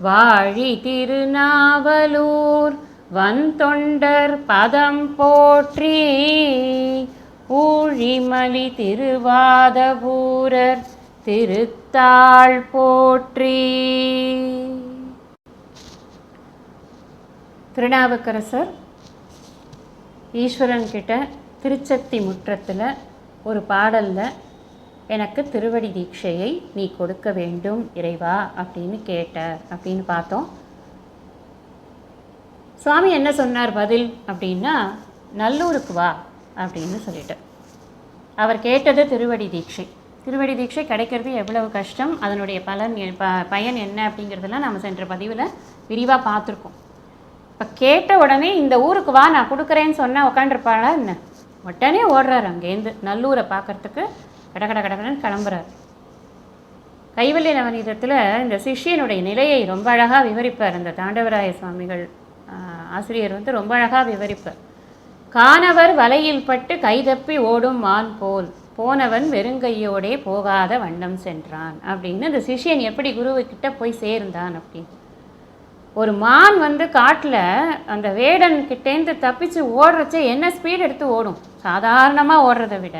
வாழி திருநாவலூர் வந்தொண்டர் பதம் போற்றி ஊழிமலி திருவாதபூரர் திருத்தாள் போற்றி. திருநாவுக்கரசர் ஈஸ்வரன் கிட்ட திருச்சக்தி முற்றத்தில் ஒரு பாடலில் எனக்கு திருவடி தீட்சையை நீ கொடுக்க வேண்டும் இறைவா அப்படின்னு கேட்ட அப்படின்னு பார்த்தோம். சுவாமி என்ன சொன்னார் பதில்? அப்படின்னா நல்லூருக்கு வா அப்படின்னு சொல்லிட்டு. அவர் கேட்டது திருவடி தீட்சை. திருவடி தீட்சை கிடைக்கிறது எவ்வளவு கஷ்டம் அதனுடைய பலன் ப- பயன் என்ன அப்படிங்கிறதெல்லாம் நம்ம சென்ற பதிவில் விரிவாக பார்த்துருக்கோம். இப்போ கேட்ட உடனே இந்த ஊருக்கு வா நான் கொடுக்குறேன்னு சொன்னால் உட்காண்டிருப்பாளா என்ன? உடனே ஓடுறாரு அங்கேருந்து நல்லூரை பார்க்கறதுக்கு. கட கட கடகடன்னு கிளம்புறார். கைவல்ய நவநீதத்தில் இந்த சிஷ்யனுடைய நிலையை ரொம்ப அழகாக விவரிப்பார். இந்த தாண்டவராய சுவாமிகள் ஆசிரியர் வந்து ரொம்ப அழகாக விவரிப்பார். காணவர் வலையில் பட்டு கைதப்பி ஓடும் மான் போல் போனவன் வெறுங்கையோடே போகாத வண்ணம் சென்றான் அப்படின்னு இந்த சிஷ்யன் எப்படி குருவுக்கிட்ட போய் சேர்ந்தான் அப்படின்னு. ஒரு மான் வந்து காட்டில் அந்த வேடன் கிட்டேருந்து தப்பிச்சு ஓடுறச்ச என்ன ஸ்பீட் எடுத்து ஓடும்? சாதாரணமாக ஓடுறதை விட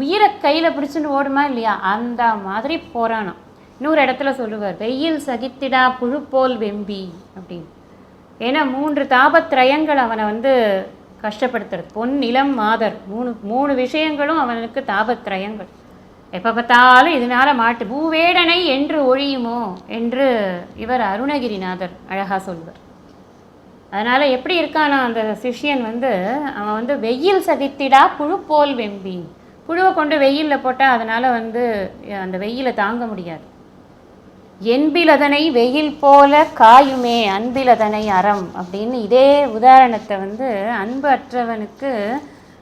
உயிரை கையில் பிடிச்சிட்டு ஓடுமா இல்லையா? அந்த மாதிரி போராணம் இன்னொரு இடத்துல சொல்லுவார் வெயில் சகித்திடா புழு போல் வெம்பி அப்படின்னு. ஏன்னா மூன்று தாபத்ரயங்கள் அவனை வந்து கஷ்டப்படுத்துறது. பொன் நிலம் மாதர். மூணு மூணு விஷயங்களும் அவனுக்கு தாபத்ரயங்கள். எப்போ பார்த்தாலும் இதனால மாட்டு பூவேடனை என்று ஒழியுமோ என்று இவர் அருணகிரிநாதர் அழகாக சொல்வார். அதனால் எப்படி இருக்கானா அந்த சிஷ்யன் வந்து அவன் வந்து வெயில் சகித்திடா புழு போல் வெம்பி புழுவை கொண்டு வெயிலில் போட்டால் அதனால் வந்து அந்த வெயிலை தாங்க முடியாது. என்பிலதனை வெயில் போல காயுமே அன்பிலதனை அறம் அப்படின்னு இதே உதாரணத்தை வந்து அன்பு அற்றவனுக்கு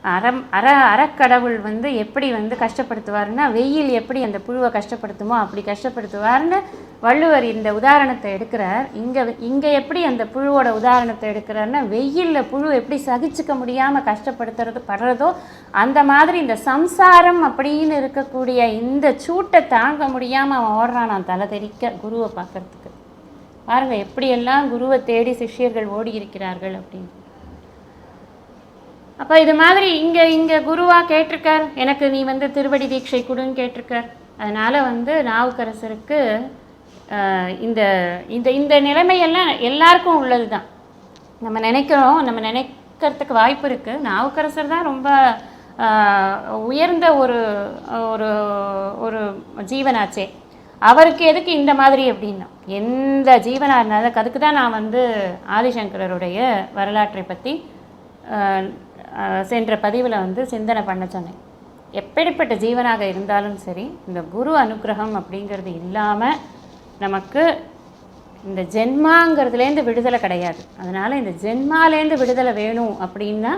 அறம் அற அறக்கடவுள் வந்து எப்படி வந்து கஷ்டப்படுத்துவார்னா வெயில் எப்படி அந்த புழுவை கஷ்டப்படுத்துமோ அப்படி கஷ்டப்படுத்துவார்னு வள்ளுவர் இந்த உதாரணத்தை எடுக்கிறார். இங்கே இங்கே எப்படி அந்த புழுவோட உதாரணத்தை எடுக்கிறாருன்னா வெயிலில் புழு எப்படி சகிச்சுக்க முடியாமல் கஷ்டப்படுத்துறது படுறதோ அந்த மாதிரி இந்த சம்சாரம் அப்படின்னு இருக்கக்கூடிய இந்த சூட்டை தாங்க முடியாமல் அவன் ஓடுறான் நான் தலை தெரிக்க குருவை பார்க்குறதுக்கு. பாருங்கள் எப்படியெல்லாம் குருவை தேடி சிஷ்யர்கள் ஓடி இருக்கிறார்கள் அப்படின்னு. அப்போ இது மாதிரி இங்கே இங்கே குருவாக கேட்டிருக்கார். எனக்கு நீ வந்து திருவடி தீட்சை கொடுன்னு கேட்டிருக்கார். அதனால் வந்து நாவுக்கரசருக்கு இந்த இந்த இந்த நிலைமையெல்லாம் எல்லாருக்கும் உள்ளது தான் நம்ம நினைக்கிறோம் நம்ம நினைக்கிறதுக்கு வாய்ப்பு இருக்குது நாவுக்கரசர் தான் ரொம்ப உயர்ந்த ஒரு ஒரு ஒரு ஜீவனாச்சே. அவருக்கு எதுக்கு இந்த மாதிரி அப்படின்னா எந்த ஜீவனாக இருந்தாலும் அதுக்கு தான் நான் வந்து ஆதிசங்கரருடைய வரலாற்றை பற்றி சென்ற பதிவில் வந்து சிந்தனை பண்ண சொன்னேன். எப்படிப்பட்ட ஜீவனாக இருந்தாலும் சரி இந்த குரு அனுக்கிரகம் அப்படிங்கிறது இல்லாமல் நமக்கு இந்த ஜென்மாங்கிறதுலேருந்து விடுதலை கிடையாது. அதனால் இந்த ஜென்மாலேருந்து விடுதலை வேணும் அப்படின்னா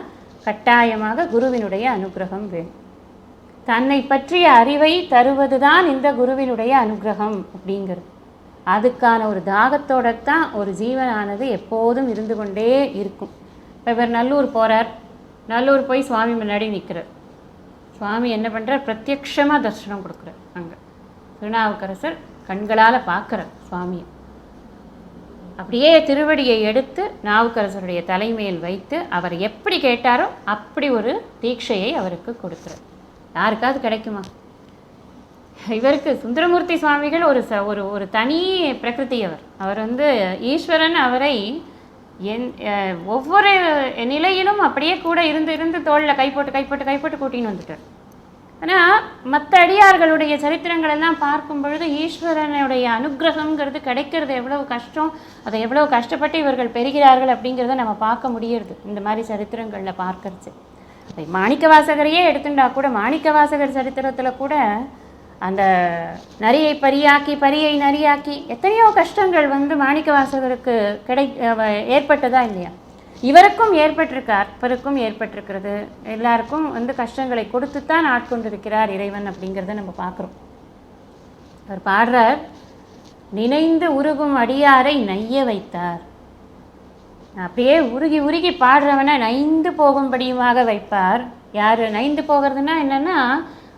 கட்டாயமாக குருவினுடைய அனுக்கிரகம் வேணும். தன்னை பற்றிய அறிவை தருவது தான் இந்த குருவினுடைய அனுக்கிரகம் அப்படிங்கிறது. அதுக்கான ஒரு தாகத்தோட தான் ஒரு ஜீவனானது எப்போதும் இருந்து கொண்டே இருக்கும். இப்போ இவர் நல்லூர் போகிறார் நல்லூர் போய் சுவாமி முன்னாடி நிற்கிறார் சுவாமி என்ன பண்ணுறார் பிரத்யக்ஷமாக தரிசனம் கொடுக்குறார் அங்கே. திருநாவுக்கரசர் கண்களால் பார்க்குறார் சுவாமியை. அப்படியே திருவடியை எடுத்து நாவுக்கரசருடைய தலைமையில் வைத்து அவர் எப்படி கேட்டாரோ அப்படி ஒரு தீட்சையை அவருக்கு கொடுக்குறார். யாருக்காவது கிடைக்குமா? இவருக்கு சுந்தரமூர்த்தி சுவாமிகள் ஒரு ச ஒரு ஒரு தனி பிரகிருதி அவர். அவர் வந்து ஈஸ்வரன் அவரை என் ஒவ்வொரு நிலையிலும் அப்படியே கூட இருந்து இருந்து தோளில் கை போட்டு கை போட்டு கை போட்டு கூட்டின்னு வந்துட்டார். ஆனால் மற்ற அடியார்களுடைய சரித்திரங்கள் எல்லாம் பார்க்கும் பொழுது ஈஸ்வரனுடைய அனுகிரகங்கிறது கிடைக்கிறது எவ்வளவு கஷ்டம் அதை எவ்வளவு கஷ்டப்பட்டு இவர்கள் பெறுகிறார்கள் அப்படிங்கிறத நம்ம பார்க்க முடியறது இந்த மாதிரி சரித்திரங்களில் பார்க்கறச்சு அதை மாணிக்க வாசகரையே எடுத்துட்டா கூட மாணிக்க வாசகர் சரித்திரத்தில் கூட அந்த நரியை பரியாக்கி பரியை நரியாக்கி எத்தனையோ கஷ்டங்கள் வந்து மாணிக்க வாசகருக்கு கிடை ஏற்பட்டதா இல்லையா? இவருக்கும் ஏற்பட்டிருக்கு அற்பருக்கும் ஏற்பட்டிருக்கிறது. எல்லாருக்கும் வந்து கஷ்டங்களை கொடுத்துத்தான் ஆட்கொண்டிருக்கிறார் இறைவன் அப்படிங்கிறத நம்ம பார்க்குறோம். அவர் பாடுறார் நினைந்து உருகும் அடியாரை நைய வைத்தார். அப்படியே உருகி உருகி பாடுறவனை நைந்து போகும்படியுமாக வைப்பார். யார் நைந்து போகிறதுனா என்னென்னா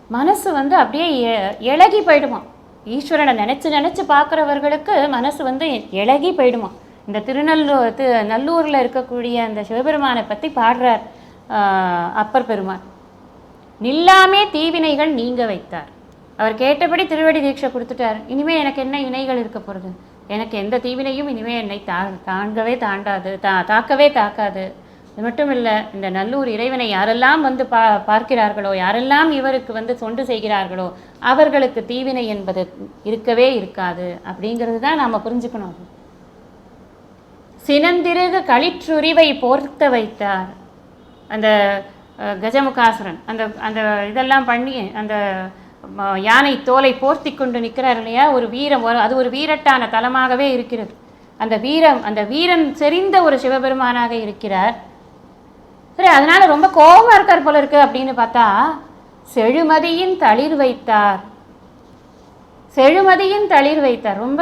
மனசு வந்து அப்படியே எ- போயிடுமா? ஈஸ்வரனை நினச்சி நினச்சி பார்க்குறவர்களுக்கு மனசு வந்து இழகி போயிடுமா? இந்த திருநல்லூர் தி நல்லூரில் இருக்கக்கூடிய அந்த சிவபெருமானை பற்றி பாடுறார் அப்பர் பெருமான். நில்லாமே தீவினைகள் நீங்க வைத்தார். அவர் கேட்டபடி திருவடி தீட்சை கொடுத்துட்டார். இனிமேல் எனக்கு என்ன இணைகள் இருக்க போகிறது எனக்கு எந்த தீவினையும் இனிமேல் என்னை தா தாங்கவே தாண்டாது தா தாக்கவே தாக்காது. இது மட்டும் இல்லை இந்த நல்லூர் இறைவனை யாரெல்லாம் வந்து பா பார்க்கிறார்களோ யாரெல்லாம் இவருக்கு வந்து தொண்டு செய்கிறார்களோ அவர்களுக்கு தீவினை என்பது இருக்கவே இருக்காது. அப்படிங்கிறது தான் நாம் புரிஞ்சுக்கணும் சினந்திருக களிற்றுரிவை போர்த்த வைத்தார். அந்த கஜமுகாசுரன் அந்த அந்த இதெல்லாம் பண்ணி அந்த யானை தோலை போர்த்தி கொண்டு நிற்கிறார் இல்லையா? ஒரு வீரம் அது ஒரு வீரட்டான தலமாகவே இருக்கிறது. அந்த வீரம் அந்த வீரன் செறிந்த ஒரு சிவபெருமானாக இருக்கிறார். சரி அதனால் ரொம்ப கோபமா இருக்கார் போல இருக்கு அப்படின்னு பார்த்தா செழுமதியின் தளிர் வைத்தார். செழுமதியின் தளிர் வைத்தார். ரொம்ப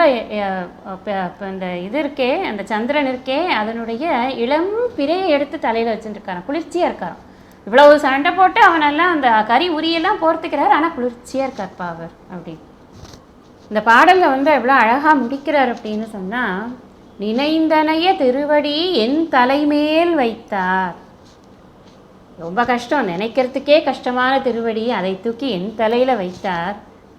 இந்த இது இருக்கே அந்த சந்திரன் இருக்கே அதனுடைய இளம் பிறையை எடுத்து தலையில் வச்சுருக்காராம் குளிர்ச்சியாக இருக்காராம். இவ்வளவு சண்டை போட்டு அவனெல்லாம் அந்த கறி உரியெல்லாம் போர்த்துக்கிறார். ஆனால் குளிர்ச்சியாக இருக்கார்ப்பா அவர் அப்படின்னு. இந்த பாடலில் வந்து எவ்வளோ அழகாக முடிக்கிறார் அப்படின்னு சொன்னால் நினைந்தனைய திருவடி என் தலைமேல் வைத்தார். ரொம்ப கஷ்டம். நினைக்கிறதுக்கே கஷ்டமான திருவடி அதை தூக்கி என் தலையில் வைத்தார்.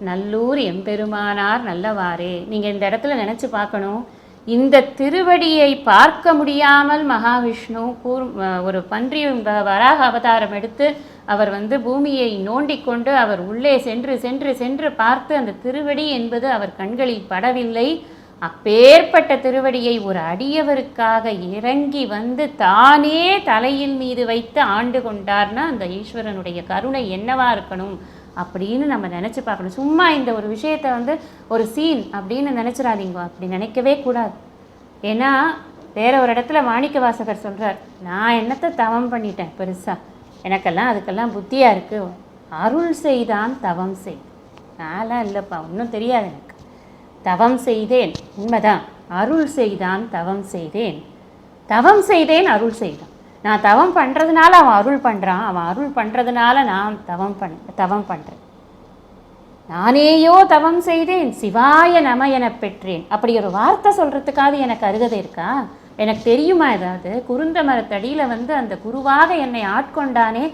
நல்லூர் எம்பெருமானார் நல்லவாறே. நீங்கள் இந்த இடத்துல நினச்சி பார்க்கணும். இந்த திருவடியை பார்க்க முடியாமல் மகாவிஷ்ணு கூர் ஒரு பன்றி வராக அவதாரம் எடுத்து அவர் வந்து பூமியை நோண்டி கொண்டு அவர் உள்ளே சென்று சென்று சென்று பார்த்து அந்த திருவடி என்பது அவர் கண்களில் படவில்லை. அப்பேற்பட்ட திருவடியை ஒரு அடியவருக்காக இறங்கி வந்து தானே தலையில் மீது வைத்து ஆண்டு கொண்டார்னா அந்த ஈஸ்வரனுடைய கருணை என்னவா இருக்கணும் அப்படின்னு நம்ம நினச்சி பார்க்கணும். சும்மா இந்த ஒரு விஷயத்தை வந்து ஒரு சீன் அப்படின்னு நினச்சிடாதீங்க. அப்படி நினைக்கவே கூடாது. ஏன்னா வேற ஒரு இடத்துல மாணிக்க வாசகர் சொல்கிறார் நான் என்னத்தை தவம் பண்ணிட்டேன் பெருசாக எனக்கெல்லாம் அதுக்கெல்லாம் புத்தியாக இருக்குது அருள் செய்தான் தவம் செய். நான்லாம் இல்லைப்பா ஒன்றும் தெரியாது எனக்கு. தவம் செய்தேன். உண்மைதான். அருள் செய்தான் தவம் செய்தேன். தவம் செய்தேன் அருள் செய்தான். நான் தவம் பண்ணுறதுனால அவன் அருள் பண்ணுறான் அவன் அருள் பண்ணுறதுனால நான் தவம் பண் தவம் பண்ணுறேன் நானேயோ தவம் செய்தேன் சிவாய நம எனப் பெற்றேன். அப்படி ஒரு வார்த்தை சொல்கிறதுக்காவது எனக்கு அருகதை இருக்கா? எனக்கு தெரியுமா ஏதாவது? குருந்த மரத்தடியில் வந்து அந்த குருவாக என்னை ஆட்கொண்டானே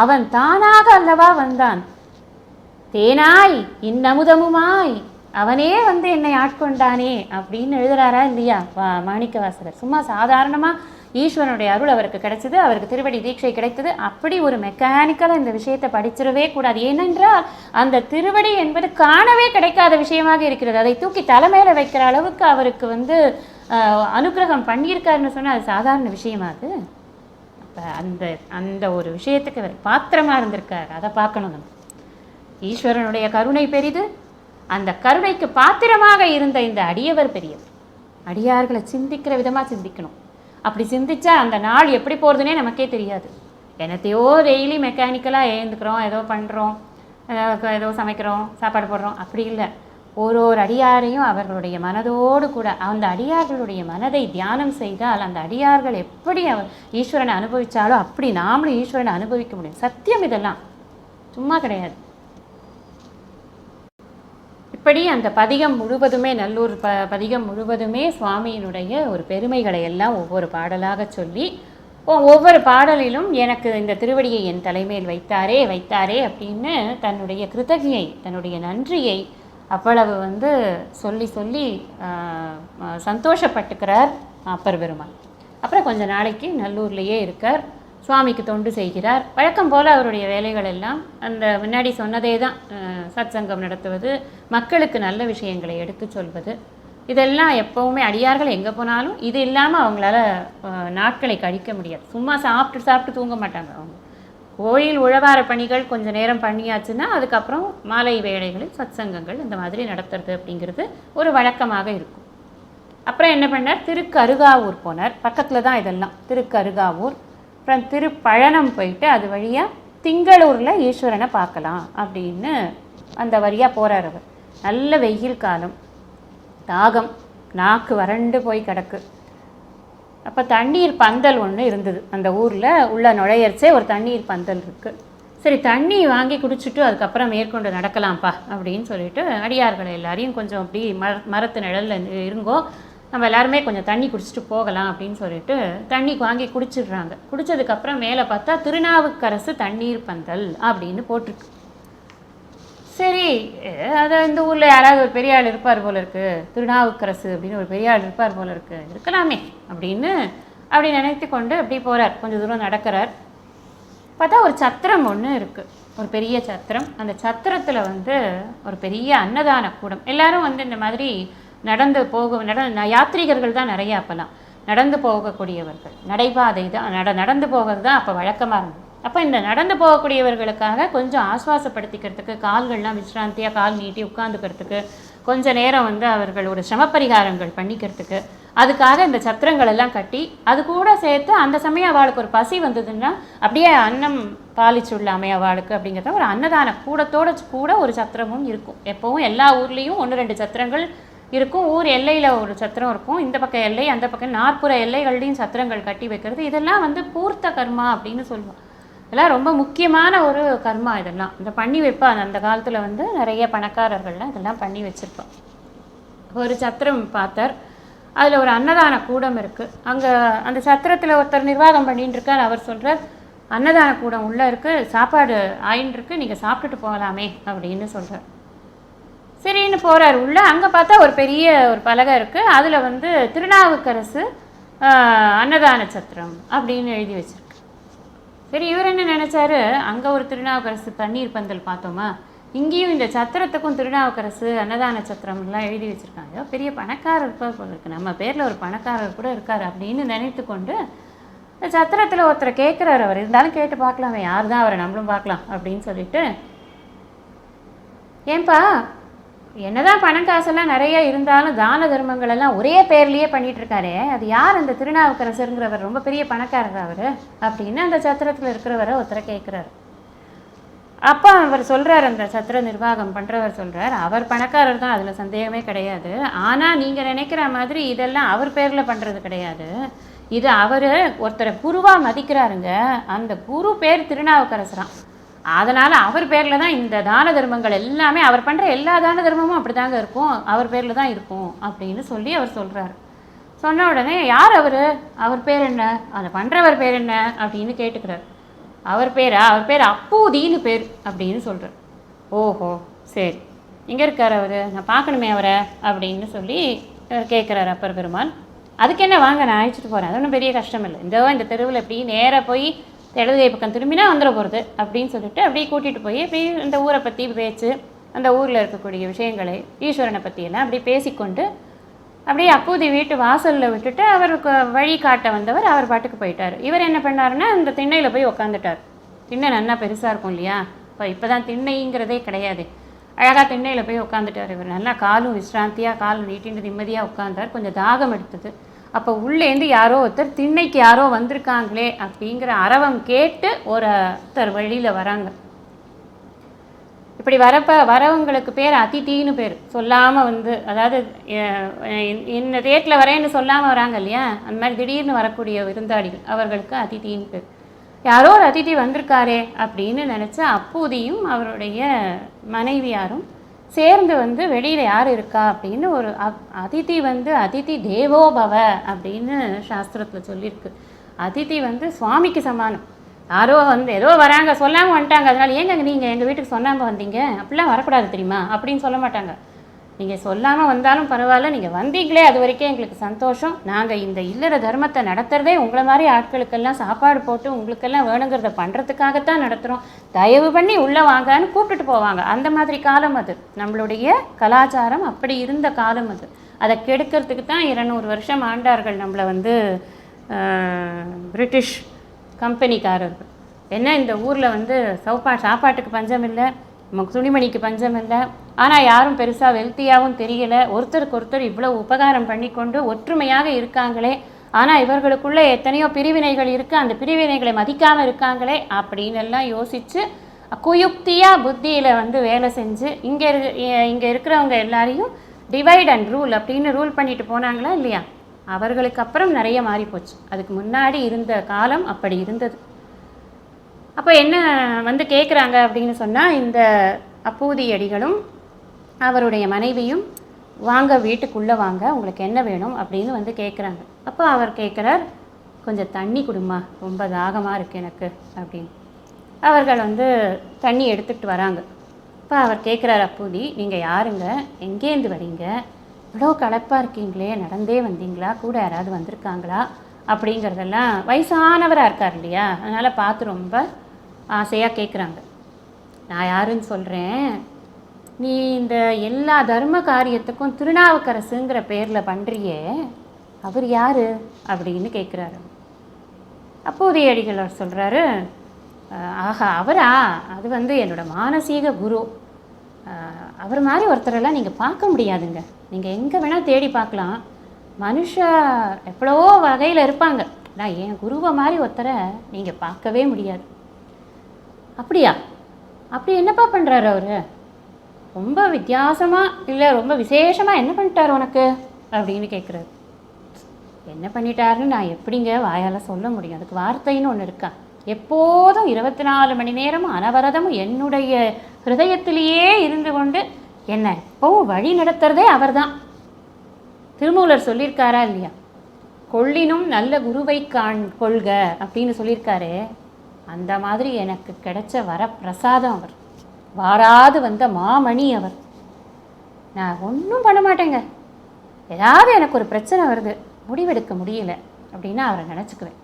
அவன் தானாக அல்லவா வந்தான். தேனாய் இன்னமுதமுமாய் அவனே வந்து என்னை ஆட்கொண்டானே அப்படின்னு எழுதுறாரா இல்லையா? வா மாணிக்கவாசகர். சும்மா சாதாரணமாக ஈஸ்வரனுடைய அருள் அவருக்கு கிடைச்சது அவருக்கு திருவடி தீட்சை கிடைத்தது. அப்படி ஒரு மெக்கானிக்கலாக இந்த விஷயத்தை படிச்சிடவே கூடாது. ஏனென்றால் அந்த திருவடி என்பது காணவே கிடைக்காத விஷயமாக இருக்கிறது. அதை தூக்கி தலைமையில் வைக்கிற அளவுக்கு அவருக்கு வந்து அனுகிரகம் அனுக்கிரகம் பண்ணியிருக்காருன்னு சொன்னால் அது சாதாரண விஷயமா அது? அப்போ அந்த அந்த ஒரு விஷயத்துக்கு அவர் பாத்திரமா இருந்திருக்கார். அதை பார்க்கணும் நம்ம. ஈஸ்வரனுடைய கருணை பெரிது அந்த கருணைக்கு பாத்திரமாக இருந்த இந்த அடியவர் பெரியவர். அடியார்களை சிந்திக்கிற விதமாக சிந்திக்கணும். அப்படி சிந்திச்சா அந்த நாள் எப்படி போகிறதுனே நமக்கே தெரியாது. என்னத்தையோ டெய்லி மெக்கானிக்கலாக ஏந்துக்கிறோம் ஏதோ பண்ணுறோம் ஏதோ சமைக்கிறோம் சாப்பாடு போடுறோம். அப்படி இல்லை. ஒரு ஒரு அடியாரையும் அவர்களுடைய மனதோடு கூட அந்த அடியார்களுடைய மனதை தியானம் செய்தால் அந்த அடியார்கள் எப்படி அவர் ஈஸ்வரனை அனுபவித்தாலோ அப்படி நாமளும் ஈஸ்வரனை அனுபவிக்க முடியும். சத்தியம் இதெல்லாம். சும்மா கிடையாது. இப்படி அந்த பதிகம் முழுவதுமே நல்லூர் ப பதிகம் முழுவதுமே சுவாமியினுடைய ஒரு பெருமைகளை எல்லாம் ஒவ்வொரு பாடலாக சொல்லி ஒவ்வொரு பாடலிலும் எனக்கு இந்த திருவடியை என் தலைமையில் வைத்தாரே வைத்தாரே அப்படின்னு தன்னுடைய கிருதஜையை தன்னுடைய நன்றியை அவ்வளவு வந்து சொல்லி சொல்லி சந்தோஷப்பட்டுக்கிறார் அப்பர் பெருமான் அப்புறம் கொஞ்ச நாளைக்கு நல்லூர்லேயே இருக்கார். சுவாமிக்கு தொண்டு செய்கிறார். வழக்கம் போல் அவருடைய வேலைகள் எல்லாம் அந்த முன்னாடி சொன்னதே தான் சத் சத்சங்கம் நடத்துவது மக்களுக்கு நல்ல விஷயங்களை எடுத்துச் சொல்வது. இதெல்லாம் எப்போவுமே அடியார்கள் எங்கே போனாலும் இது இல்லாமல் அவங்களால நாட்களை கழிக்க முடியாது. சும்மா சாப்பிட்டு சாப்பிட்டு தூங்க மாட்டாங்க அவங்க. கோயில் உழவார பணிகள் கொஞ்சம் நேரம் பண்ணியாச்சுன்னா அதுக்கப்புறம் மாலை வேளைகளில் சத்சங்கங்கள் இந்த மாதிரி நடத்துறது அப்படிங்கிறது ஒரு வழக்கமாக இருக்கும். அப்புறம் என்ன பண்ணார்? திருக்கருகாவூர் போனார். பக்கத்தில் தான் இதெல்லாம். திருக்கருகாவூர். அப்புறம் திருப்பழனம் போயிட்டு அது வழியாக திங்களூரில் ஈஸ்வரனை பார்க்கலாம் அப்படின்னு அந்த வழியாக போகிறார் அவர். நல்ல வெயில் காலம். தாகம். நாக்கு வறண்டு போய் கிடக்கு. அப்போ தண்ணீர் பந்தல் ஒன்று இருந்தது. அந்த ஊரில் உள்ள நுழையர்ச்சே ஒரு தண்ணீர் பந்தல் இருக்குது சரி தண்ணி வாங்கி குடிச்சிட்டு அதுக்கப்புறம் மேற்கொண்டு நடக்கலாம்ப்பா அப்படின்னு சொல்லிட்டு அடியார்களை எல்லாரையும் கொஞ்சம் அப்படி மர மரத்து நிழலில் இருங்கோ நம்ம எல்லாருமே கொஞ்சம் தண்ணி குடிச்சிட்டு போகலாம் அப்படின்னு சொல்லிட்டு தண்ணி வாங்கி குடிச்சிடுறாங்க. குடித்ததுக்கப்புறம் மேலே பார்த்தா திருநாவுக்கரசு தண்ணீர் பந்தல் அப்படின்னு போட்டிருக்கு. சரி அதை இந்த ஊரில் யாராவது ஒரு பெரிய ஆள் இருப்பார் போல இருக்கு. திருநாவுக்கரசு அப்படின்னு ஒரு பெரிய ஆள் இருப்பார் போல இருக்கு. இருக்கலாமே அப்படின்னு அப்படி நினைத்து கொண்டு அப்படி போகிறார் கொஞ்சம் தூரம் நடக்கிறார். பார்த்தா ஒரு சத்திரம் ஒன்று இருக்குது ஒரு பெரிய சத்திரம். அந்த சத்திரத்தில் வந்து ஒரு பெரிய அன்னதான கூடம். எல்லாரும் வந்து இந்த மாதிரி நடந்து போக நட ந- யாத்ரீகர்கள் தான் நிறைய அப்போல்லாம். நடந்து போகக்கூடியவர்கள். நடைபாதை தான் நட நடந்து போகிறது தான் அப்போ வழக்கமாக இருந்தது. அப்போ இந்த நடந்து போகக்கூடியவர்களுக்காக கொஞ்சம் ஆஸ்வாசப்படுத்திக்கிறதுக்கு கால்கள்லாம் விசிராந்தியாக கால் நீட்டி உட்காந்துக்கிறதுக்கு கொஞ்ச நேரம் வந்து அவர்கள் ஒரு சிரமப்பரிகாரங்கள் பண்ணிக்கிறதுக்கு அதுக்காக இந்த சத்திரங்கள் எல்லாம் கட்டி அது கூட சேர்த்து அந்த சமயம் அவளுக்கு ஒரு பசி வந்ததுன்னா அப்படியே அன்னம் பாலிச்சுள்ளாமே அவளுக்கு அப்படிங்கிறத ஒரு அன்னதான கூடத்தோட கூட ஒரு சத்திரமும் இருக்கும். எப்போவும் எல்லா ஊர்லேயும் ஒன்று ரெண்டு சத்திரங்கள் இருக்கும். ஊர் எல்லையில் ஒரு சத்திரம் இருக்கும். இந்த பக்கம் எல்லை அந்த பக்கம் நாற்புற எல்லைகள்லையும் சத்திரங்கள் கட்டி வைக்கிறது. இதெல்லாம் வந்து பூர்த்த கர்மா அப்படின்னு சொல்லுவோம். இதெல்லாம் ரொம்ப முக்கியமான ஒரு கர்மா இதெல்லாம். இந்த பண்ணி வைப்பா அந்த காலத்தில் வந்து நிறைய பணக்காரர்கள்லாம் இதெல்லாம் பண்ணி வச்சுருப்பா ஒரு சத்திரம் பார்த்தார். அதில் ஒரு அன்னதான கூடம் இருக்குது அங்கே அந்த சத்திரத்தில் ஒருத்தர் நிர்வாகம் பண்ணிட்டு இருக்கார். அவர் சொல்கிறார் அன்னதான கூடம் உள்ளே இருக்குது சாப்பாடு ஆயின்னு இருக்கு. நீங்கள் சாப்பிட்டுட்டு போகலாமே அப்படின்னு சொல்கிறார் சரின்னு போகிறார் உள்ளே அங்கே பார்த்தா ஒரு பெரிய ஒரு பலகை இருக்குது அதில் வந்து திருநாவுக்கரசு அன்னதான சத்திரம் அப்படின்னு எழுதி வச்சுருக்கு. சரி இவர் என்ன நினச்சாரு? அங்கே ஒரு திருநாவுக்கரசு தண்ணீர் பந்தல் பார்த்தோமா? இங்கேயும் இந்த சத்திரத்துக்கும் திருநாவுக்கரசு அன்னதான சத்திரம்லாம் எழுதி வச்சுருக்காங்க. பெரிய பணக்காரர் இருப்பார் போல இருக்குது நம்ம பேரில் ஒரு பணக்காரர் கூட இருக்கார் அப்படின்னு நினைத்து கொண்டு இந்த சத்திரத்தில் ஒருத்தரை கேட்குறாரு அவர். இருந்தாலும் கேட்டு பார்க்கலாமே. யார் தான் அவரை நம்மளும் பார்க்கலாம் அப்படின்னு சொல்லிட்டு ஏன்பா என்னதான் பணம் காசெல்லாம் நிறைய இருந்தாலும் தான தர்மங்கள் எல்லாம் ஒரே பேர்லயே பண்ணிட்டு இருக்காரே அது யார் அந்த திருநாவுக்கரசருங்கிறவர்? ரொம்ப பெரிய பணக்காரர் அவர். அப்படின்னு அந்த சத்திரத்தில் இருக்கிறவரை ஒருத்தரை கேட்குறாரு அப்போ அவர் சொல்கிறார் அந்த சத்திர நிர்வாகம் பண்ணுறவர் சொல்கிறார் அவர் பணக்காரர் தான் அதில் சந்தேகமே கிடையாது. ஆனால் நீங்கள் நினைக்கிற மாதிரி இதெல்லாம் அவர் பேரில் பண்ணுறது கிடையாது. இது அவர் ஒருத்தரை குருவாக மதிக்கிறாருங்க. அந்த குரு பேர் திருநாவுக்கரசரான் அதனால் அவர் பேரில் தான் இந்த தான தர்மங்கள் எல்லாமே அவர் பண்ணுற எல்லா தான தர்மமும் அப்படிதாங்க இருக்கும். அவர் பேரில் தான் இருக்கும் அப்படின்னு சொல்லி அவர் சொல்கிறார் சொன்ன உடனே யார் அவர்? அவர் பேர் என்ன? அதை பண்ணுறவர் பேர் என்ன? அப்படின்னு கேட்டுக்கிறார். அவர் பேரா? அவர் பேர் அப்பூதின்னு பேர் அப்படின்னு சொல்கிறார் ஓஹோ சரி. எங்கே இருக்கார் அவர். நான் பார்க்கணுமே அவரை அப்படின்னு சொல்லி கேட்குறாரு அப்பர் பெருமாள். அதுக்கு என்ன வாங்க? நான் அழைச்சிட்டு போகிறேன் அது ஒன்றும் பெரிய கஷ்டம் இல்லை. இந்த இந்த தெருவில் எப்படி நேராக போய் இடதுகை பக்கம் திரும்பினா வந்துட போகிறது அப்படின்னு சொல்லிட்டு அப்படியே கூட்டிகிட்டு போய் அப்படியே இந்த ஊரை பற்றி பேச்சு அந்த ஊரில் இருக்கக்கூடிய விஷயங்களை ஈஸ்வரனை பற்றியெல்லாம் அப்படியே பேசிக்கொண்டு அப்படியே அப்போதி வீட்டு வாசலில் விட்டுட்டு அவருக்கு வழி காட்ட வந்தவர் அவர் பாட்டுக்கு போயிட்டார். இவர் என்ன பண்ணாருன்னா அந்த திண்ணையில் போய் உக்காந்துட்டார். திண்ணை நல்லா பெருசாக இருக்கும் இல்லையா? இப்போ இப்போ தான் திண்ணைங்கிறதே கிடையாது. அழகாக திண்ணையில் போய் உட்காந்துட்டார் இவர். நல்லா காலும் விசிராந்தியாக காலும் நீட்டின்னு நிம்மதியாக உட்காந்தார் கொஞ்சம் தாகம் எடுத்தது. அப்போ உள்ளேந்து யாரோ ஒருத்தர் திண்ணைக்கு யாரோ வந்திருக்காங்களே அப்படிங்கிற அரவம் கேட்டு ஒருத்தர் வழியில் வராங்க. இப்படி வரப்ப வரவங்களுக்கு பேர் அதித்தின்னு பேர். சொல்லாமல் வந்து அதாவது இந்த டேட்டில் வரேன்னு சொல்லாமல் வராங்க இல்லையா? அந்த மாதிரி திடீர்னு வரக்கூடிய விருந்தாளிகள் அவர்களுக்கு அதித்தின்னு பேர். யாரோ ஒரு அதிதி வந்திருக்காரே அப்படின்னு நினச்சா அப்பூதியும் அவருடைய மனைவியாரும் சேர்ந்து வந்து வெளியில் யார் இருக்கா அப்படின்னு ஒரு அப்- அதிதி வந்து அதிதி தேவோ பவ அப்படின்னு சாஸ்திரத்தில் சொல்லியிருக்கு. அதிதி வந்து சுவாமிக்கு சமானம். யாரோ வந்து ஏதோ வராங்க சொல்லாமல் வந்துட்டாங்க. அதனால ஏங்க நீங்கள் எங்கள் வீட்டுக்கு சொன்னாங்க வந்தீங்க? அப்படிலாம் வரக்கூடாது தெரியுமா? அப்படின்னு சொல்ல மாட்டாங்க. நீங்கள் சொல்லாமல் வந்தாலும் பரவாயில்ல. நீங்கள் வந்தீங்களே அது வரைக்கும் எங்களுக்கு சந்தோஷம். நாங்கள் இந்த இல்லற தர்மத்தை நடத்துகிறதே உங்களை மாதிரி ஆட்களுக்கெல்லாம் சாப்பாடு போட்டு உங்களுக்கெல்லாம் வேணுங்கிறத பண்ணுறதுக்காகத்தான் நடத்துகிறோம் தயவு பண்ணி உள்ளே வாங்கன்னு கூப்பிட்டுட்டு போவாங்க. அந்த மாதிரி காலம் அது. நம்மளுடைய கலாச்சாரம் அப்படி இருந்த காலம் அது. அதை கெடுக்கிறதுக்கு தான் இருநூறு வருஷம் ஆண்டார்கள் நம்மளை வந்து பிரிட்டிஷ் கம்பெனிக்காரர்கள். என்ன இந்த ஊரில் வந்து சௌப்பா சாப்பாட்டுக்கு பஞ்சம் இல்லை? நமக்கு துணிமணிக்கு பஞ்சம் இல்லை. ஆனால் யாரும் பெருசாக வெல்த்தியாகவும் தெரியல. ஒருத்தருக்கு ஒருத்தர் இவ்வளோ உபகாரம் பண்ணிக்கொண்டு ஒற்றுமையாக இருக்காங்களே. ஆனால் இவர்களுக்குள்ளே எத்தனையோ பிரிவினைகள் இருக்குது அந்த பிரிவினைகளை மதிக்காமல் இருக்காங்களே அப்படின்னு எல்லாம் யோசித்து குயுக்தியாக புத்தியில் வந்து வேலை செஞ்சு இங்கே இரு இங்கே இருக்கிறவங்க எல்லாரையும் டிவைட் அண்ட் ரூல் அப்படின்னு ரூல் பண்ணிட்டு போனாங்களா இல்லையா? அவர்களுக்கு அப்புறம் நிறைய மாறிப்போச்சு. அதுக்கு முன்னாடி இருந்த காலம் அப்படி இருந்தது. அப்போ என்ன வந்து கேட்குறாங்க அப்படின்னு சொன்னால் இந்த அப்பூதி அடிகளும் அவருடைய மனைவியும் வாங்க வீட்டுக்குள்ளே வாங்க உங்களுக்கு என்ன வேணும்? அப்படின்னு வந்து கேட்குறாங்க அப்போ அவர் கேட்குறார் கொஞ்சம் தண்ணி கொடுமா ரொம்ப தாகமாக இருக்குது எனக்கு அப்படின்னு. அவர்கள் வந்து தண்ணி எடுத்துகிட்டு வராங்க. அப்போ அவர் கேட்குறார் அப்பூதி நீங்கள் யாருங்க? எங்கேருந்து வரீங்க? இவ்வளோ களைப்பாக இருக்கீங்களே நடந்தே வந்தீங்களா? கூட யாராவது வந்திருக்காங்களா? அப்படிங்கிறதெல்லாம் வயசானவராக இருக்கார் இல்லையா அதனால் பார்த்து ரொம்ப ஆசையாக கேட்குறாங்க நான் யாருன்னு சொல்கிறேன் நீ இந்த எல்லா தர்ம காரியத்துக்கும் திருநாவுக்கரசுங்கிற பேரில் பண்ணுறியே அவர் யார்? அப்படின்னு கேட்குறாரு அப்போது அடிகள் அவர் சொல்கிறாரு ஆஹா அவரா? அது வந்து என்னோட மானசீக குரு. அவர் மாதிரி ஒருத்தரெல்லாம் நீங்கள் பார்க்க முடியாதுங்க. நீங்கள் எங்கே வேணால் தேடி பார்க்கலாம். மனுஷ எவ்வளவோ வகையில் இருப்பாங்க. நான் என் குருவை மாதிரி ஒருத்தரை நீங்கள் பார்க்கவே முடியாது. அப்படியா? அப்படி என்னப்பா பண்ணுறாரு அவர்? ரொம்ப வித்தியாசமாக இல்லை ரொம்ப விசேஷமாக என்ன பண்ணிட்டார் உனக்கு? அப்படின்னு கேட்குறாரு என்ன பண்ணிட்டாருன்னு நான் எப்படிங்க வாயால் சொல்ல முடியும்? அதுக்கு வார்த்தைன்னு ஒன்று இருக்கா? எப்போதும் இருபத்தி நாலு மணி நேரமும் அனவரதமும் என்னுடைய ஹிருதயத்திலேயே இருந்து கொண்டு என்னை எப்பவும் வழி நடத்துறதே அவர்தான். திருமூலர் சொல்லியிருக்காரா இல்லையா? கொள்ளினும் நல்ல குருவை காண் கொள்க அப்படின்னு சொல்லியிருக்காரு. அந்த மாதிரி எனக்கு கிடைச்ச வர பிரசாதம் அவர். வாராது வந்த மாமணி அவர். நான் ஒன்றும் பண்ண மாட்டேங்க. ஏதாவது எனக்கு ஒரு பிரச்சனை வருது முடிவெடுக்க முடியல அப்படின்னா அவரை நினச்சிக்குவேன்.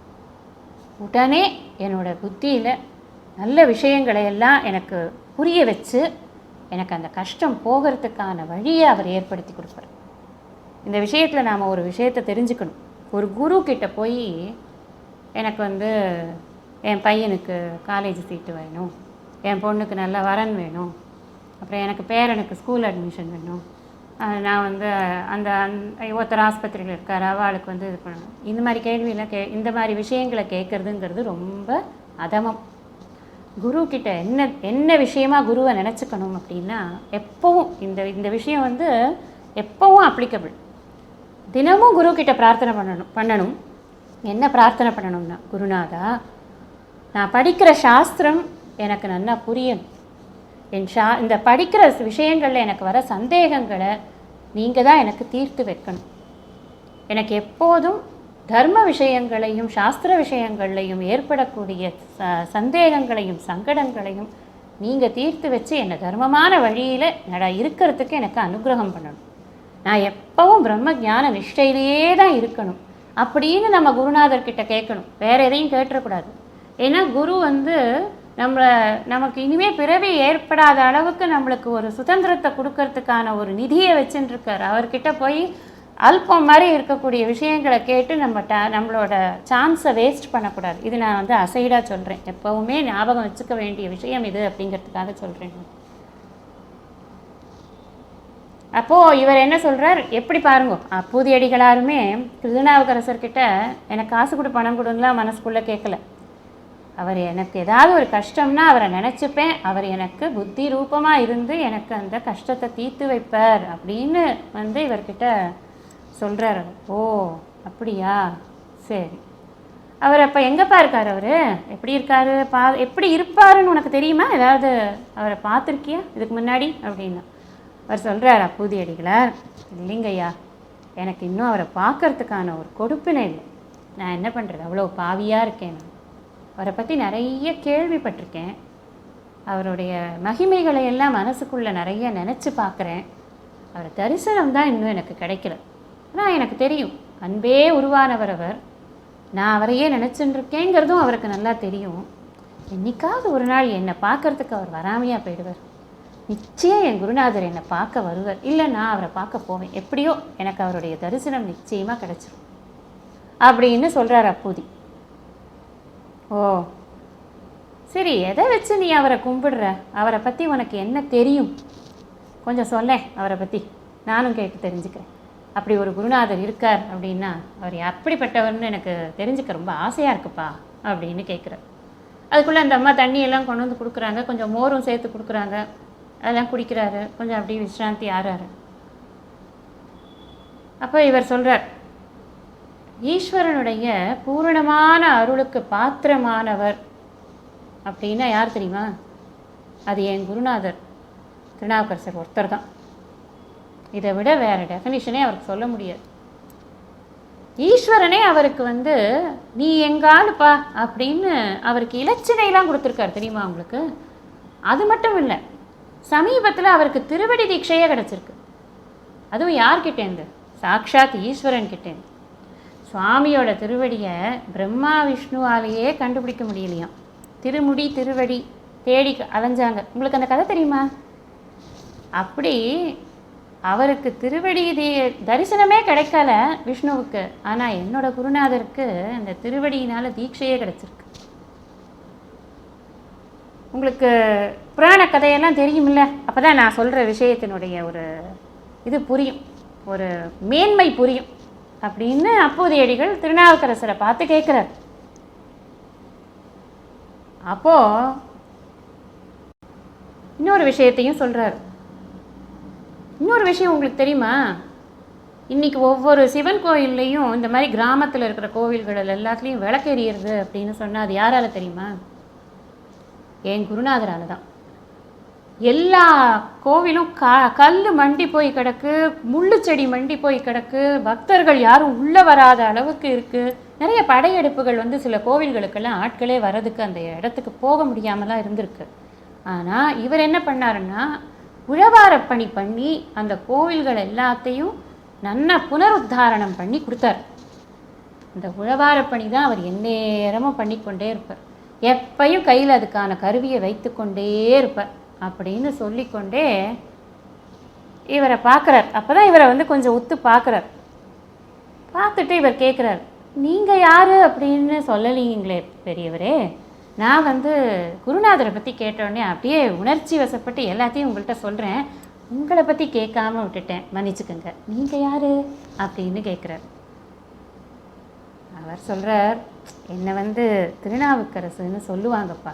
உடனே என்னோட புத்தியில் நல்ல விஷயங்களை எல்லாம் எனக்கு புரிய வச்சு எனக்கு அந்த கஷ்டம் போகிறதுக்கான வழியை அவர் ஏற்படுத்தி கொடுப்பார். இந்த விஷயத்தில் நாம் ஒரு விஷயத்தை தெரிஞ்சுக்கணும். ஒரு குரு கிட்ட போய் எனக்கு வந்து என் பையனுக்கு காலேஜ் சீட்டு வேணும். என் பொண்ணுக்கு நல்ல வரன் வேணும். அப்புறம் எனக்கு பேரனுக்கு ஸ்கூல் அட்மிஷன் வேணும். நான் வந்து அந்த அந் ஒருத்தர் ஆஸ்பத்திரியில் இருக்கார் அவளுக்கு வந்து இது பண்ணணும். இந்த மாதிரி கேள்வியெல்லாம் கே இந்த மாதிரி விஷயங்களை கேட்குறதுங்கிறது ரொம்ப அதமம். குரு கிட்ட என்ன என்ன விஷயமா குருவை நினச்சிக்கணும் அப்படின்னா எப்போவும் இந்த இந்த விஷயம் வந்து எப்போவும் அப்ளிகபிள் தினமும் குரு கிட்ட பிரார்த்தனை பண்ணணும் பண்ணணும். என்ன பிரார்த்தனை பண்ணணும்னா குருநாதா நான் படிக்கிற சாஸ்திரம் எனக்கு நல்லா புரியணும் என் ஷா இந்த படிக்கிற விஷயங்களில் எனக்கு வர சந்தேகங்களை நீங்கள் தான் எனக்கு தீர்த்து வைக்கணும். எனக்கு எப்போதும் தர்ம விஷயங்களையும் சாஸ்திர விஷயங்களையும் ஏற்படக்கூடிய ச சந்தேகங்களையும் சங்கடங்களையும் நீங்கள் தீர்த்து வச்சு என்னை தர்மமான வழியில் நட இருக்கிறதுக்கு எனக்கு அனுகிரகம் பண்ணணும். நான் எப்பவும் பிரம்ம ஞான நிஷ்டையிலேயே தான் இருக்கணும். அப்படின்னு நம்ம குருநாதர்கிட்ட கேட்கணும். வேற எதையும் கேட்டுறக்கூடாது. ஏன்னா குரு வந்து நம்மளை நமக்கு இனிமேல் பிறவி ஏற்படாத அளவுக்கு நம்மளுக்கு ஒரு சுதந்திரத்தை கொடுக்கறதுக்கான ஒரு நிதியை வச்சுட்டு அவர்கிட்ட போய் அல்பம் மாதிரி இருக்கக்கூடிய விஷயங்களை கேட்டு நம்ம ட நம்மளோட சான்ஸை வேஸ்ட் பண்ணக்கூடாது. இது நான் வந்து அசைடாக சொல்கிறேன் எப்போவுமே ஞாபகம் வச்சுக்க வேண்டிய விஷயம் இது அப்படிங்கிறதுக்காக சொல்கிறேன் அப்போது இவர் என்ன சொல்கிறார் எப்படி பாருங்க அப்பூதியடிகளாருமே திருநாவுக்கரசர்கிட்ட எனக்கு காசு கொடு பணம் கொடுங்கலாம் மனசுக்குள்ளே கேட்கல. அவர் எனக்கு ஏதாவது ஒரு கஷ்டம்னா அவரை நினச்சிப்பேன். அவர் எனக்கு புத்தி ரூபமாக இருந்து எனக்கு அந்த கஷ்டத்தை தீர்த்து வைப்பார் அப்படின்னு வந்து இவர்கிட்ட சொல்கிறார் ஓ அப்படியா? சரி. அவர் அப்போ எங்கேப்பா இருக்கார் அவர்? எப்படி இருக்காரு? பா எப்படி இருப்பாருன்னு உனக்கு தெரியுமா? ஏதாவது அவரை பார்த்துருக்கியா? இதுக்கு முன்னாடி? அப்படின்னு. அவர் சொல்கிறார் அப்பூதி அடிகளார் இல்லைங்கய்யா எனக்கு இன்னும் அவரை பார்க்கறதுக்கான ஒரு கொடுப்பினை இல்லை. நான் என்ன பண்ணுறது அவ்வளோ பாவியாக இருக்கேன் நான். அவரை பற்றி நிறைய கேள்விப்பட்டிருக்கேன். அவருடைய மகிமைகளை எல்லாம் மனசுக்குள்ளே நிறைய நினச்சி பார்க்குறேன். அவர் தரிசனம் தான் இன்னும் எனக்கு கிடைக்கல. ஆனால் எனக்கு தெரியும் அன்பே உருவானவர் அவர். நான் அவரையே நினச்சின்னு இருக்கேங்கிறதும் அவருக்கு நல்லா தெரியும். என்றைக்காவது ஒரு நாள் என்னை பார்க்கறதுக்கு அவர் வராமையாக போயிடுவார். நிச்சயம் என் குருநாதர் என்னை பார்க்க வருவார். இல்லை நான் அவரை பார்க்க போவேன். எப்படியோ எனக்கு அவருடைய தரிசனம் நிச்சயமாக கிடைச்சிரும். அப்படின்னு சொல்கிறார் அப்பூதி. ஓ சரி எதை வச்சு நீ அவரை கும்பிடுற? அவரை பற்றி உனக்கு என்ன தெரியும்? கொஞ்சம் சொல்லேன் அவரை பற்றி நானும் கேட்டு தெரிஞ்சுக்கிறேன். அப்படி ஒரு குருநாதர் இருக்கார் அப்படின்னா அவர் அப்படிப்பட்டவர்னு எனக்கு தெரிஞ்சுக்க ரொம்ப ஆசையாக இருக்குப்பா அப்படின்னு கேட்குறார் அதுக்குள்ளே அந்த அம்மா தண்ணியெல்லாம் கொண்டு வந்து கொடுக்குறாங்க. கொஞ்சம் மோரும் சேர்த்து கொடுக்குறாங்க. அதெல்லாம் குடிக்கிறாரு. கொஞ்சம் அப்படியே விஸ்ராந்தி ஆறாரு. அப்போ இவர் சொல்கிறார் ஈஸ்வரனுடைய பூரணமான அருளுக்கு பாத்திரமானவர். அப்படின்னா யார் தெரியுமா? அது என் குருநாதர். திருநாவுக்கரசர் ஒருத்தர் தான். இதை விட வேறு டெஃபினிஷனே அவருக்கு சொல்ல முடியாது. ஈஸ்வரனே அவருக்கு வந்து நீ எங்காலுப்பா அப்படின்னு அவருக்கு இலச்சினைலாம் கொடுத்துருக்காரு. தெரியுமா உங்களுக்கு? அது மட்டும் இல்லை சமீபத்தில் அவருக்கு திருவடி தீட்சையே கிடச்சிருக்கு. அதுவும் யார்கிட்டேருந்து சாக்ஷாத் ஈஸ்வரன் கிட்டேருந்து சுவாமியோட திருவடியை பிரம்மா விஷ்ணுவாலேயே கண்டுபிடிக்க முடியலையாம். திருமுடி திருவடி தேடி அலைஞ்சாங்க. உங்களுக்கு அந்த கதை தெரியுமா? அப்படி அவருக்கு திருவடி தரிசனமே கிடைக்கல விஷ்ணுவுக்கு. ஆனால் என்னோட குருநாதருக்கு அந்த திருவடியினால் தீட்சையே கிடச்சிருக்கு. உங்களுக்கு புராண கதையெல்லாம் தெரியுமில்ல? அப்போ தான் நான் சொல்கிற விஷயத்தினுடைய ஒரு இது புரியும். ஒரு மேன்மை புரியும். அப்படின்னு அப்போதையடிகள் திருநாவுக்கரசரை பார்த்து கேட்குறார். அப்போது இன்னொரு விஷயத்தையும் சொல்கிறார் இன்னொரு விஷயம் உங்களுக்கு தெரியுமா? இன்னைக்கு ஒவ்வொரு சிவன் கோயில்லையும் இந்த மாதிரி கிராமத்தில் இருக்கிற கோவில்கள் எல்லாத்துலேயும் விளக்கெறியறது அப்படின்னு சொன்னால் அது யாரால தெரியுமா? என் குருநாதரால் தான் எல்லா கோவிலும் க கல் மண்டி போய் கிடக்கு முள்ளு செடி மண்டி போய் கிடக்கு பக்தர்கள் யாரும் உள்ளே வராத அளவுக்கு இருக்குது நிறைய படையெடுப்புகள் வந்து சில கோவில்களுக்கெல்லாம் ஆட்களே வர்றதுக்கு அந்த இடத்துக்கு போக முடியாமலாம் இருந்திருக்கு. ஆனால் இவர் என்ன பண்ணாருன்னா உழவாரப் பணி பண்ணி அந்த கோவில்கள் எல்லாத்தையும் நன்னா புனருத்தாரணம் பண்ணி கொடுத்தார். இந்த உழவாரப் பணி தான் அவர் எந்நேரமும் பண்ணிக்கொண்டே இருப்பார். எப்பையும் கையில் அதுக்கான கருவியை வைத்துக்கொண்டே இருப்பேன் அப்படின்னு சொல்லிக்கொண்டே இவரை பார்க்குறார். அப்போ தான் இவரை வந்து கொஞ்சம் உத்து பார்க்குறார். பார்த்துட்டு இவர் கேட்குறார் நீங்கள் யார்? அப்படின்னு சொல்லலீங்களே பெரியவரே. நான் வந்து குருநாதரை பற்றி கேட்டோடனே அப்படியே உணர்ச்சி வசப்பட்டு எல்லாத்தையும் உங்கள்கிட்ட சொல்கிறேன் உங்களை பற்றி கேட்காம விட்டுட்டேன். மன்னிச்சுக்கோங்க. நீங்கள் யார்? அப்படின்னு கேட்குறாரு. அவர் சொல்கிறார் என்னை வந்து திருநாவுக்கரசுன்னு சொல்லுவாங்கப்பா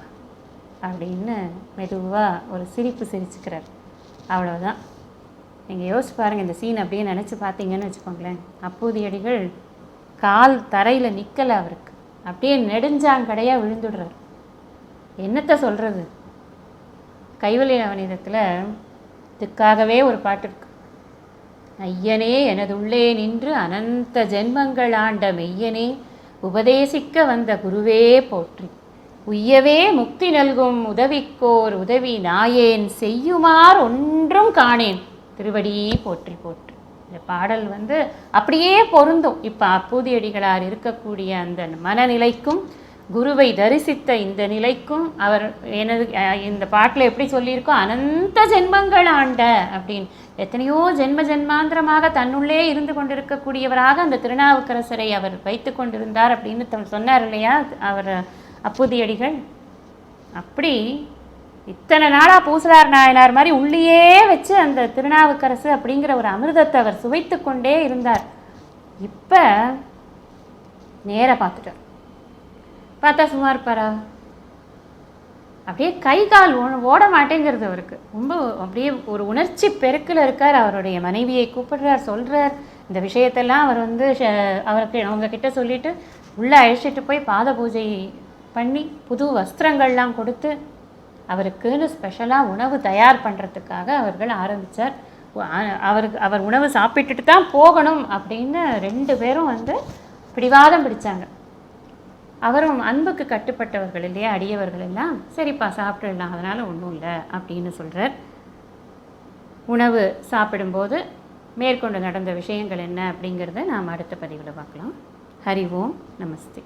அப்படின்னு மெதுவாக ஒரு சிரிப்பு சிரிச்சுக்கிறார். அவ்வளோதான் நீங்கள் யோசிச்சு பாருங்கள் இந்த சீன் அப்படியே நினச்சி பார்த்தீங்கன்னு வச்சுக்கோங்களேன். அப்போதையடிகள் கால் தரையில் நிற்கலை அவருக்கு. அப்படியே நெடுஞ்சாங்கடையாக விழுந்துடுறார். என்னத்தை சொல்கிறது கைவலி நவநீதத்தில் இதுக்காகவே ஒரு பாட்டு இருக்கு. ஐயனே எனதுள்ளே நின்று அனந்த ஜென்மங்கள் ஆண்ட மெய்யனே உபதேசிக்க வந்த குருவே போற்றி. உய்யவே முக்தி நல்கும் உதவிக்கோர் உதவி நாயேன் செய்யுமார் ஒன்றும் காணேன். திருவடி போற்றி போற்றி. இந்த பாடல் வந்து அப்படியே பொருந்தும். இப்போ அப்பூதியடிகளார் இருக்கக்கூடிய அந்த மனநிலைக்கும் குருவை தரிசித்த இந்த நிலைக்கும் அவர் எனது இந்த பாட்டில் எப்படி சொல்லியிருக்கோ அனந்த ஜென்மங்கள் ஆண்ட அப்படின்னு. எத்தனையோ ஜென்ம ஜென்மாந்திரமாக தன்னுள்ளே இருந்து கொண்டிருக்கக்கூடியவராக அந்த திருநாவுக்கரசரை அவர் வைத்து கொண்டிருந்தார் அப்படின்னு தம் சொன்னார் இல்லையா அவர் அப்புதியடிகள்? அப்படி இத்தனை நாளாக பூசலார் நாயனார் மாதிரி உள்ளேயே வச்சு அந்த திருநாவுக்கரசு அப்படிங்கிற ஒரு அமிர்தத்தை அவர் சுவைத்து கொண்டே இருந்தார். இப்போ நேர பார்த்துட்டார் பார்த்தா சும்மா இருப்பாரா? அப்படியே கை கால் ஓ- ஓட மாட்டேங்கிறது அவருக்கு. ரொம்ப அப்படியே ஒரு உணர்ச்சி பெருக்கில் இருக்கார். அவருடைய மனைவியை கூப்பிடுறார் சொல்கிறார் இந்த விஷயத்தெல்லாம் அவர் வந்து அவருக்கு அவங்க கிட்ட சொல்லிட்டு உள்ளே அழைச்சிட்டு போய் பாத பூஜை பண்ணி புது வஸ்திரங்கள்லாம் கொடுத்து அவருக்குன்னு ஸ்பெஷலாக உணவு தயார் பண்ணுறதுக்காக அவர்கள் ஆரம்பித்தார் அவருக்கு அவர் உணவு சாப்பிட்டுட்டு தான் போகணும் அப்படின்னு ரெண்டு பேரும் வந்து பிடிவாதம் பிடித்தாங்க அவரும் அன்புக்கு கட்டுப்பட்டவர்கள் இல்லையா? அடியவர்கள் எல்லாம் சரிப்பா சாப்பிட்டுடலாம் அதனால் ஒன்றும் இல்லை அப்படின்னு சொல்கிறார் உணவு சாப்பிடும்போது மேற்கொண்டு நடந்த விஷயங்கள் என்ன அப்படிங்கிறத நாம் அடுத்த பதிவில் பார்க்கலாம். ஹரி ஓம் நமஸ்தே.